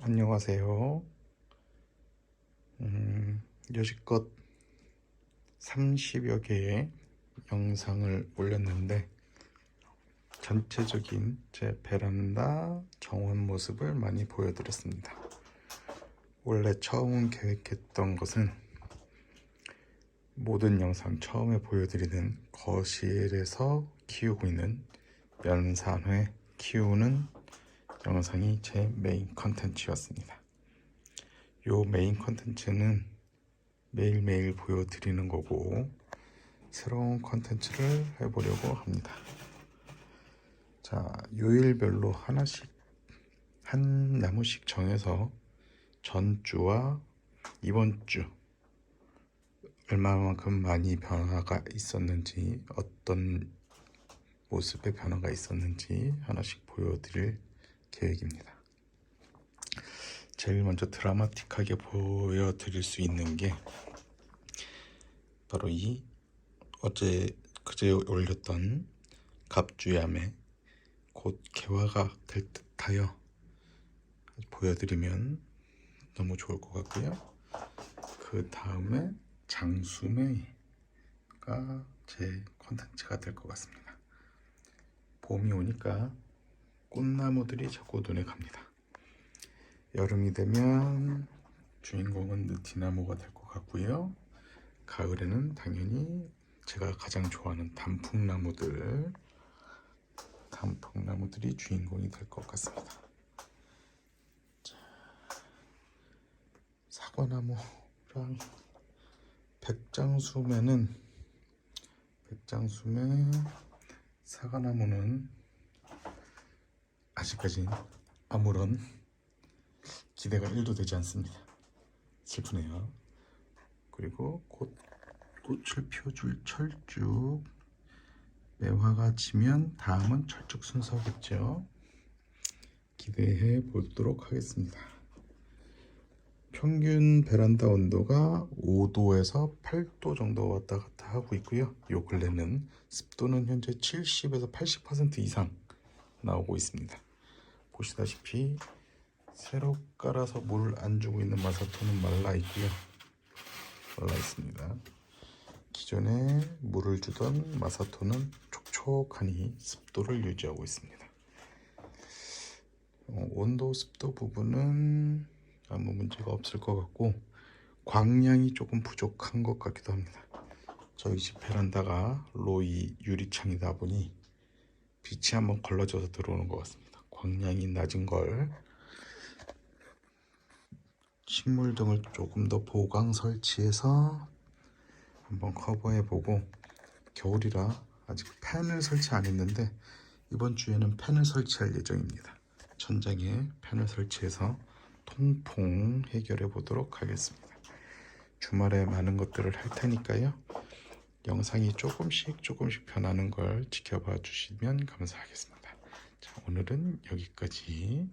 안녕하세요. 음, 여지껏 30여 개의 영상을 올렸는데 전체적인 제 베란다 정원 모습을 많이 보여드렸습니다. 원래 처음 계획했던 것은 모든 영상 처음에 보여드리는 거실에서 키우고 있는 연산회 키우는 영상이 제 메인 컨텐츠였습니다. 요 메인 컨텐츠는 매일매일 보여드리는 거고 새로운 컨텐츠를 해보려고 합니다. 자, 요일별로 하나씩 한 나무씩 정해서 전주와 이번 주 얼마만큼 많이 변화가 있었는지 어떤 모습의 변화가 있었는지 하나씩 보여드릴 계획입니다. 제일 먼저 드라마틱하게 보여드릴 수 있는 게 바로 이 어제 그제 올렸던 갑주야매 곧 개화가 될 듯하여 보여드리면 너무 좋을 것 같고요. 그 다음에 장수매가 제 컨텐츠가 될 것 같습니다. 봄이 오니까 꽃나무들이 자꾸 눈에 갑니다. 여름이 되면 주인공은 느티나무가 될 것 같고요. 가을에는 당연히 제가 가장 좋아하는 단풍나무들, 단풍나무들이 주인공이 될 것 같습니다. 자, 사과나무랑 백장수매는 백장수매, 사과나무는 아직까지 아무런 기대가 1도 되지 않습니다. 슬프네요. 그리고 곧 꽃을 펴줄 철쭉 매화가 지면 다음은 철쭉 순서겠죠. 기대해 보도록 하겠습니다. 평균 베란다 온도가 5도에서 8도 정도 왔다 갔다 하고 있고요. 요 근래는 습도는 현재 70에서 80% 이상 나오고 있습니다. 보시다시피 새로 깔아서 물을 안 주고 있는 마사토는 말라 있고요. 말라 있습니다. 기존에 물을 주던 마사토는 촉촉하니 습도를 유지하고 있습니다. 어, 온도 습도 부분은 아무 문제가 없을 것 같고 광량이 조금 부족한 것 같기도 합니다. 저희 집 베란다가 로이 유리창이다 보니 빛이 한번 걸러져서 들어오는 것 같습니다. 광량이 낮은 걸 식물 등을 조금 더 보강 설치해서 한번 커버해 보고 겨울이라 아직 팬을 설치 안 했는데 이번 주에는 팬을 설치할 예정입니다. 천장에 팬을 설치해서 통풍 해결해 보도록 하겠습니다. 주말에 많은 것들을 할 테니까요. 영상이 조금씩 조금씩 변하는 걸 지켜봐 주시면 감사하겠습니다. 자, 오늘은 여기까지